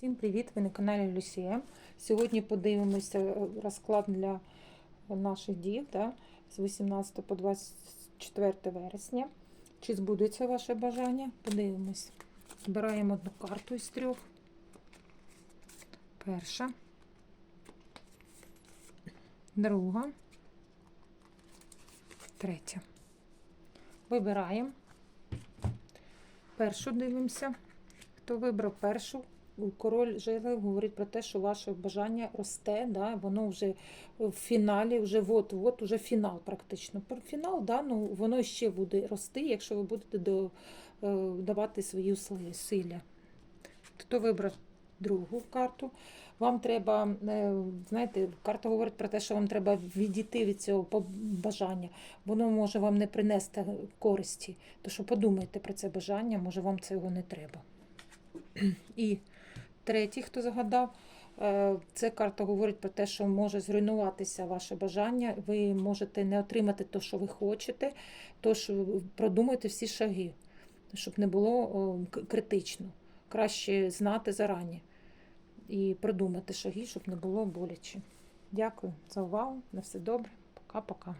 Всім привіт! Ви на каналі Люсія. Сьогодні подивимося розклад для наших дів да, з 18 по 24 вересня. Чи збудеться ваше бажання? Подивимось. Збираємо одну карту із трьох. Перша. Друга. Третя. Вибираємо. Першу дивимося. Хто вибрав першу? Король жезлів говорить про те, що ваше бажання росте, да, воно вже в фіналі, вже от, от уже фінал практично. Фінал, да, ну, воно ще буде рости, якщо ви будете до, е, давати свої силі. Хто вибрав другу карту? Вам треба, е, знаєте, карта говорить про те, що вам треба відійти від цього бажання. Воно може вам не принести користі. То що подумайте про це бажання, може вам цього не треба. І третій, хто загадав, е, ця карта говорить про те, що може зруйнуватися ваше бажання, ви можете не отримати те, що ви хочете, тож продумайте всі шаги, щоб не було критично. Краще знати зарані і продумати шаги, щоб не було боляче. Дякую за увагу. На все добре. Пока-пока.